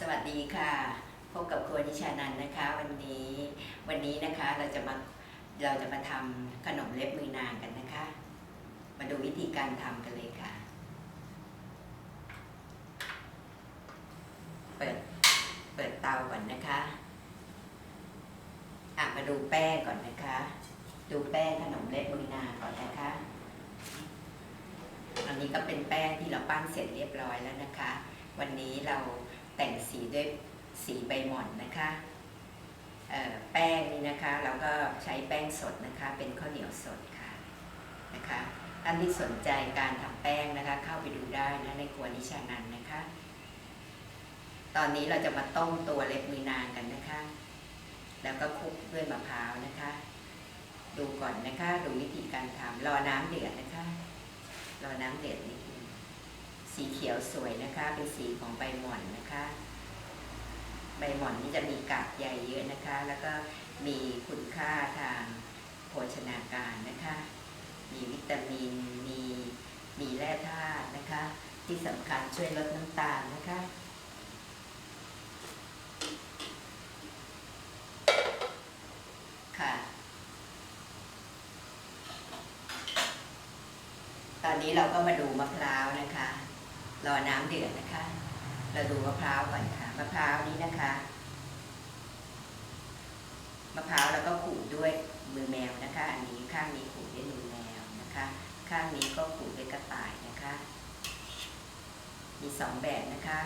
สวัสดีค่ะ พบกับครัวนิชานันนะคะ วันนี้วันนี้นะคะเราจะมาเราจะมาทำขนมเล็บมือนางกันนะคะ มาดูวิธีการทำกันเลยค่ะ เปิดเปิดเตาก่อนนะคะอะมาดูแป้งก่อนนะคะ ดูแป้งขนมเล็บมือนางก่อนนะคะอันนี้ก็เป็นแป้งที่เราปั้นเสร็จเรียบร้อยแล้วนะคะ วันนี้เรา แต่งสีด้วยสีใบหม่อนนะคะแป้งนี่นะคะเราก็ใช้แป้งสดนะคะเป็นข้าวเหนียวสดค่ะนะคะท่านที่สนใจการทำแป้งนะคะ เข้าไปดูได้นะในครัวนิชานันนะคะ ตอนนี้เราจะมาต้มตัวเล็บมือนางกันนะคะ แล้วก็คลุกด้วยมะพร้าวนะคะ ดูก่อนนะคะดูวิธีการทำรอน้ำเดือดนะคะ รอน้ำเดือดนิดนึง สีเขียวสวยนะคะ เป็นสีของใบหม่อนนะคะ ใบหม่อนนี่จะมีกากใยเยอะนะคะ แล้วก็มีคุณค่าทางโภชนาการนะคะ มีวิตามิน มีมีแร่ธาตุนะคะ ที่สำคัญช่วยลดน้ำตาลนะคะค่ะ ตอนนี้เราก็มาดูมะพร้าวนะคะ รอน้ำเดือดนะคะ เราดูมะพร้าวก่อนค่ะมะพร้าวนี้นะคะมะพร้าวแล้วก็ขูดด้วยมือแมวนะคะ อันนี้ข้างนี้ขูดด้วยมือแมวนะคะ ข้างนี้ก็ขูดด้วยกระต่ายนะคะ มีสองแบบนะคะ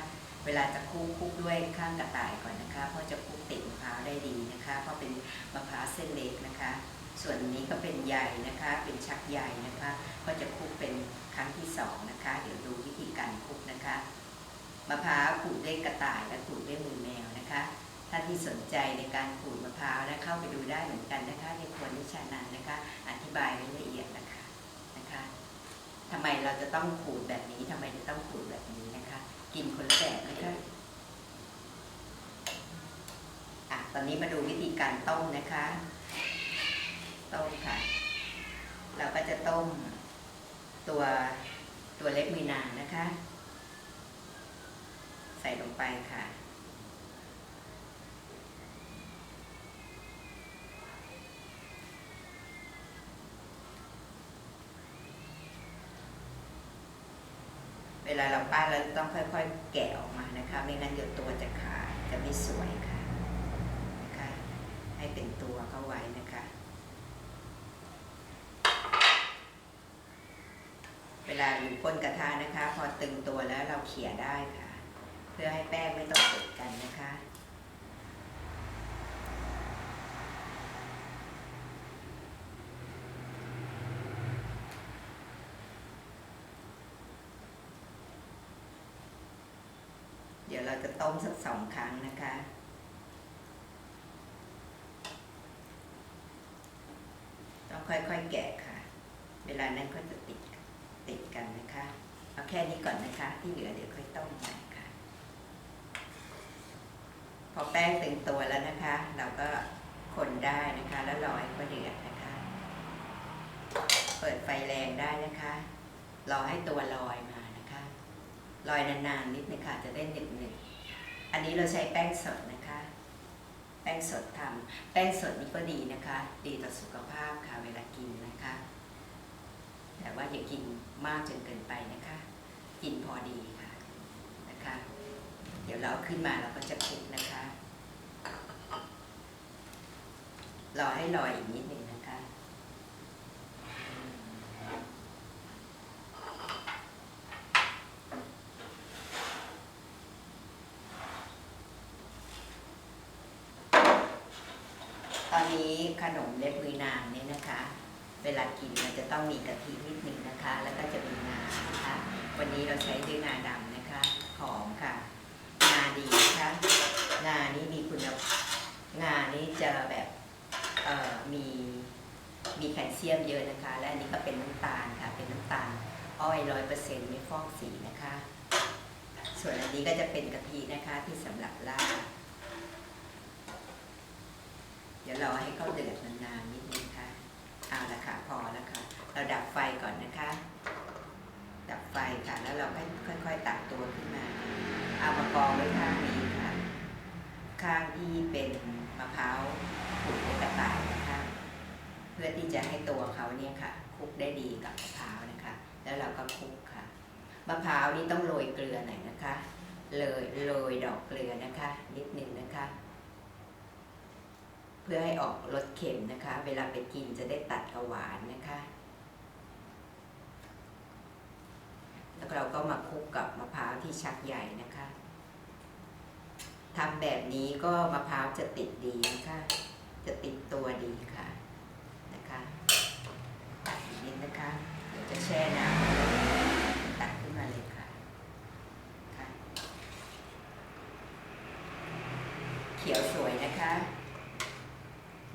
เวลาจะคลุกคลุกด้วยข้างกระต่ายก่อนนะคะ เพราะจะคลุกติดมะพร้าวได้ดีนะคะ เพราะเป็นมะพร้าวเส้นเล็กนะคะ ส่วนนี้ก็เป็นใยนะคะ เป็นชักใยนะคะ ก็จะคลุกเป็นครั้งที่สองนะคะ เดี๋ยวดูวิธีการคลุกนะคะ มะพร้าวขูดด้วยกระต่ายและขูดด้วยมือแมวนะคะ ท่านที่สนใจในการขูดมะพร้าวนะเข้าไปดูได้เหมือนกันนะคะ ในครัวนิชานันนะคะ อธิบายไว้ละเอียดนะคะนะคะทำไมเราจะต้องขูดแบบนี้ทำไมจะต้องขูดแบบนี้นะคะ กินคนละแบบนะคะอะตอนนี้มาดูวิธีการต้มนะคะ ต้มค่ะ เราก็จะ ต้ม ตัวตัวเล็บมือนางนะคะ ใส่ลงไปค่ะ เวลาเราปั้นเราต้องค่อยๆ แกะออกมานะคะ ไม่งั้นเดี๋ยวตัวจะขาดจะไม่สวยค่ะนะคะให้เป็นตัวเข้าไว้นะคะ เวลาอยู่ก้นกระทะนะคะ พอตึงตัวแล้วเราเขี่ยได้ค่ะ เพื่อให้แป้งไม่ต้องติดกันนะคะเดี๋ยวเราจะต้มสักสองครั้งนะคะ ต้องค่อยๆแกะค่ะ เวลานั้นก็จะติด ติดกันนะคะ เอาแค่นี้ก่อนนะคะ ที่เหลือเดี๋ยวค่อยต้มใหม่ค่ะ พอแป้งตึงตัวแล้วนะคะ เราก็คนได้นะคะ แล้วรอให้เดือดนะคะ เปิดไฟแรงได้นะคะ รอให้ตัวลอยมานะคะ ลอยนานๆนิดนึงค่ะจะได้หนึบหนึบอันนี้เราใช้แป้งสดนะคะ แป้งสดทำแป้งสดนี่ก็ดีนะคะ ดีต่อสุขภาพค่ะเวลากินนะคะ แต่ว่าอย่ากินมากจนเกินไปนะคะ กินพอดีค่ะนะคะ เดี๋ยวเราขึ้นมาเราก็จะคลุกนะคะรอให้ลอยอีกนิดหนึ่งนะคะตอนนี้ขนมเล็บมือนางเนี่ยนะคะ เวลากินมันจะต้องมีกะทินิดหนึ่งนะคะ แล้วก็จะมีงานะคะ วันนี้เราใช้ด้วยงาดำนะคะ หอมค่ะ งาดีนะคะ งานี้มีคุณภาพงานี้จะแบบมีมีแคลเซียมเยอะนะคะ และอันนี้ก็เป็นน้ำตาลค่ะ เป็นน้ำตาลอ้อยร้อยเปอร์เซ็นต์ไม่ฟอกสีนะคะ ส่วนอันนี้ก็จะเป็นกะทินะคะที่สำหรับราดเดี๋ยวเราให้เขาเดือดนานๆนิดนึง เอาละค่ะ พอแล้วค่ะ เราดับไฟก่อนนะคะ ดับไฟค่ะ แล้วเราก็ค่อยๆตักตัวขึ้นมา เอามากองไว้ข้างนี้ค่ะ ข้างที่เป็นมะพร้าวขูดด้วยกระต่ายนะคะ เพื่อที่จะให้ตัวเขาเนี่ยค่ะคลุกได้ดีกับมะพร้าวนะคะ แล้วเราก็คลุกค่ะ มะพร้าวนี่ต้องโรยเกลือหน่อยนะคะ เลยโรยดอกเกลือนะคะ นิดนึงนะคะ พื่อให้ออกรสเค็มนะคะ เวลาไปกินจะได้ตัดกับหวานนะคะ แล้วเราก็มาคลุกกับมะพร้าวที่ชักใหญ่นะคะทำแบบนี้ก็มะพร้าวจะติดดีนะคะ จะติดตัวดีค่ะนะคะตัดอีกนิดนะคะ เดี๋ยวจะแช่น้ำตัดขึ้นมาเลยค่ะค่ะ เขียวสวย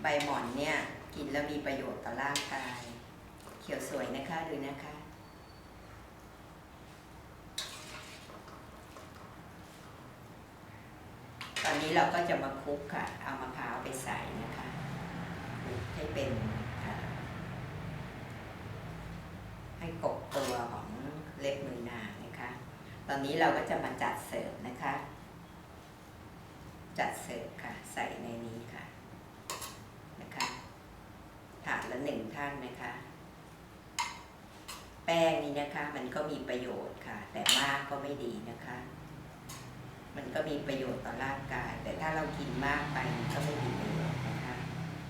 ใบหม่อนเนี่ย กินแล้วมีประโยชน์ต่อร่างกาย เขียวสวยนะคะดูนะคะ ตอนนี้เราก็จะมาคลุกค่ะ เอามะพร้าวไปใส่นะคะคลุกให้เป็นให้กบตัวของเล็บมือนางนะคะ ตอนนี้เราก็จะมาจัดเสิร์ฟนะคะ จัดเสิร์ฟค่ะ ใส่ในนี้ค่ะถาดละหนึ่ง ท่านนะคะ แป้งนี้นะคะ มันก็มีประโยชน์ค่ะ แต่มากก็ไม่ดีนะคะ มันก็มีประโยชน์ต่อร่างกาย แต่ถ้าเรากินมากไปมันก็ไม่มีประโยชน์นะคะ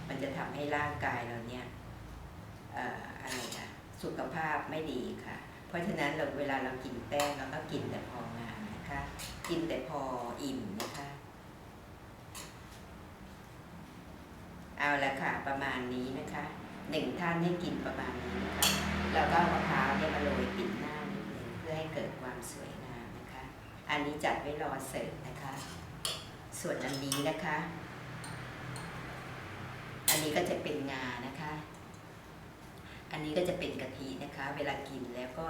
มันจะทำให้ร่างกายเราเนี่ยอออะไรนะสุขภาพไม่ดีค่ะ เพราะฉะนั้นเราเวลาเรากินแป้งเราก็กินแต่พองามนะคะ กินแต่พออิ่มนะคะ เอาละค่ะ ประมาณนี้นะคะ หนึ่งท่านให้กินประมาณนี้นะคะแล้วก็มะพร้าวเนี่ยมาโรยปิดหน้านิดนึงเพื่อให้เกิดความสวยงามนะคะ อันนี้จัดไว้รอเสิร์ฟนะคะ ส่วนอันนี้นะคะ อันนี้ก็จะเป็นงานะคะ อันนี้ก็จะเป็นกะทินะคะ เวลากินแล้วก็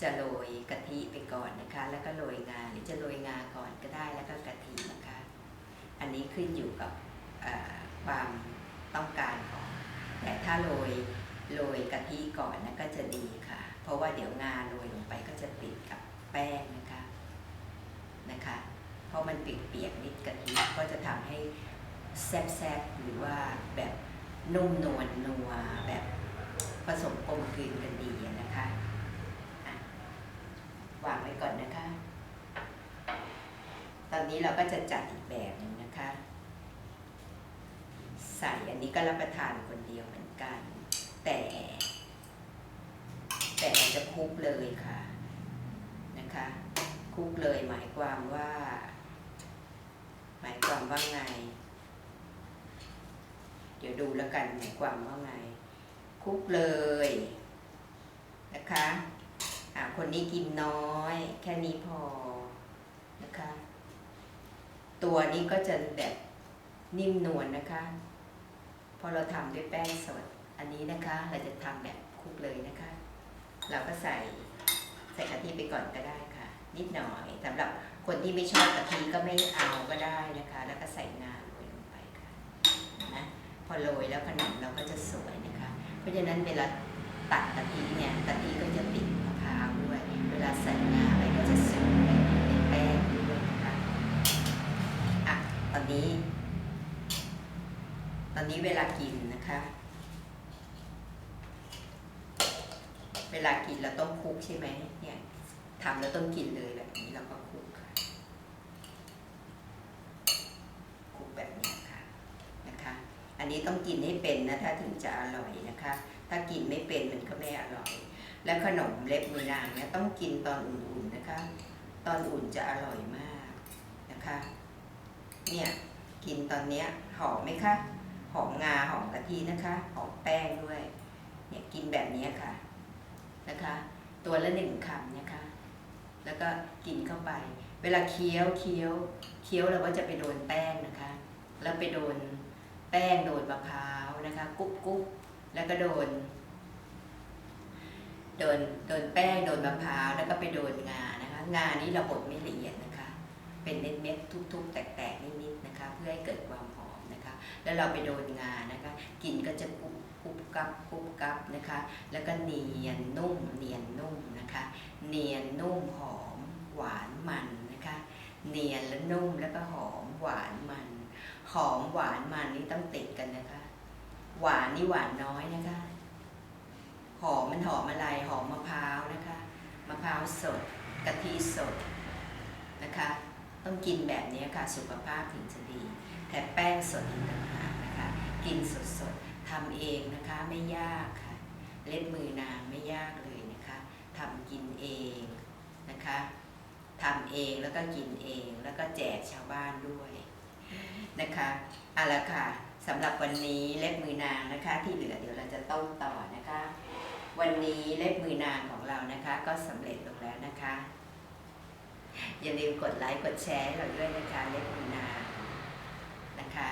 จะโรยกะทิไปก่อนนะคะ แล้วก็โรยงาหรือจะโรยงาก่อนก็ได้แล้วก็กะทินะคะ อันนี้ขึ้นอยู่กับความต้องการของ แต่ถ้าโรยโรยกะทิก่อนนะก็จะดีค่ะ เพราะว่าเดี๋ยวงาโรยลงไปก็จะติดกับแป้งนะคะนะคะ เพราะมันเปียกๆนิดกะทิก็จะทำให้แซ่บๆหรือว่าแบบนุ่มนวลนัวแบบผสมกลมกลืนกันดีนะคะะวางไว้ก่อนนะคะ ตอนนี้เราก็จะจัดอีกแบบหนึ่งนะคะ ใส่อันนี้ก็รับประทานคนเดียวเหมือนกัน แต่ แต่เราจะคุกเลยค่ะนะคะ คุกเลยหมายความว่า หมายความว่าไง เดี๋ยวดูแล้วกันหมายความว่าไง คุกเลยนะคะอ่าคนนี้กินน้อย แค่นี้พอนะคะ ตัวนี้ก็จะแบบนิ่มนวลนะคะ อเราทำด้วยแป้งสด อันนี้นะคะ เราจะทำแบบคลุกเลยนะคะ เราก็ใส่ใส่กะทิไปก่อนก็ได้ค่ะ นิดหน่อยสำหรับคนที่ไม่ชอบกะทิก็ไม่เอาก็ได้นะคะ แล้วก็ใส่งาโรยลงไปค่ะนะพอโรยแล้วขนมเราก็จะสวยนะคะ เพราะฉะนั้นเวลาตัดกะทิเนี่ยกะทิก็จะติดมะพร้าวด้วยเวลาใส่งาไปก็จะสวยในแป้งด้วยนะคะอะตอนนี้ ตอนนี้เวลากินนะคะ เวลากินเราต้องคลุกใช่ไหมเนี่ยทำแล้วต้องกินเลยแบบนี้เราก็คลุกค่ะคลุกแบบนี้ค่ะนะคะ อันนี้ต้องกินให้เป็นนะถ้าถึงจะอร่อยนะคะ ถ้ากินไม่เป็นมันก็ไม่อร่อย แล้วขนมเล็บมือนางเนี่ยต้องกินตอนอุ่นๆนะคะ ตอนอุ่นจะอร่อยมากนะคะ เนี่ยกินตอนเนี้ยหอมไหมคะ อมงาหอมกะทินะคะหอมแป้งด้วยเนี่ยกินแบบนี้ค่ะนะคะ ตัวละหนึ่งคำนะคะ แล้วก็กินเข้าไป เวลาเคี้ยวเคี้ยวเคี้ยวเราก็จะไปโดนแป้งนะคะ แล้วไปโดนแป้งโดนมะพร้าวนะคะ กุ๊บกุ๊บแล้วก็โดน โดนโดนแป้งโดนมะพร้าวแล้วก็ไปโดนงานะคะ งานี้เราบดไม่ละเอียดนะคะ เป็นเม็ดๆทุบๆ แตกๆนิดๆนะคะ เพื่อให้เกิดความหอม แล้วเราไปโดนงานะคะกลิ่นก็จะกุบกุบกับกุบกับนะคะ แล้วก็เนียนนุ่มเนียนนุ่มนะคะ เนียนนุ่มหอมหวานมันนะคะ เนียนและนุ่มแล้วก็หอมหวานมัน หอมหวานมันนี่ต้องติดกันนะคะ หวานนี่หวานน้อยนะคะ หอมมันหอมอะไรหอมมะพร้าวนะคะมะพร้าวสดกะทิสดนะคะ ต้องกินแบบนี้ค่ะสุขภาพถึงจะดี แต่แป้งสดอีกต่างหากนะคะ กินสดๆทำเองนะคะไม่ยากค่ะ เล็ดมือนางไม่ยากเลยนะคะทำกินเองนะคะทำเองแล้วก็กินเองแล้วก็แจกชาวบ้านด้วยนะคะเอาละค่ะสำหรับวันนี้เล็บมือนางนะคะ ที่เหลือเดี๋ยวเราจะต้มต่อนะคะ วันนี้เล็บมือนางของเรานะคะ ก็สำเร็จลงแล้วนะคะ อย่าลืมกดไลค์กดแชร์ให้เราด้วยนะคะเล็บมือนางนะคะ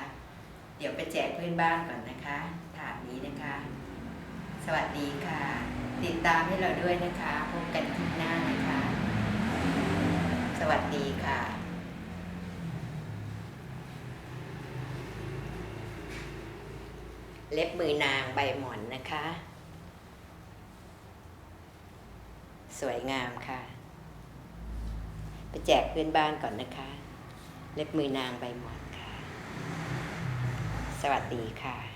เดี๋ยวไปแจกเพื่อนบ้านก่อนนะคะถาดนี้นะคะ สวัสดีค่ะ ติดตามให้เราด้วยนะคะพบกันคลิปหน้านะคะ สวัสดีค่ะเล็บมือนางใบหมอนนะคะ สวยงามค่ะ ไปแจกเพื่อนบ้านก่อนนะคะ เล็บมือนางใบหมอนค่ะ สวัสดีค่ะ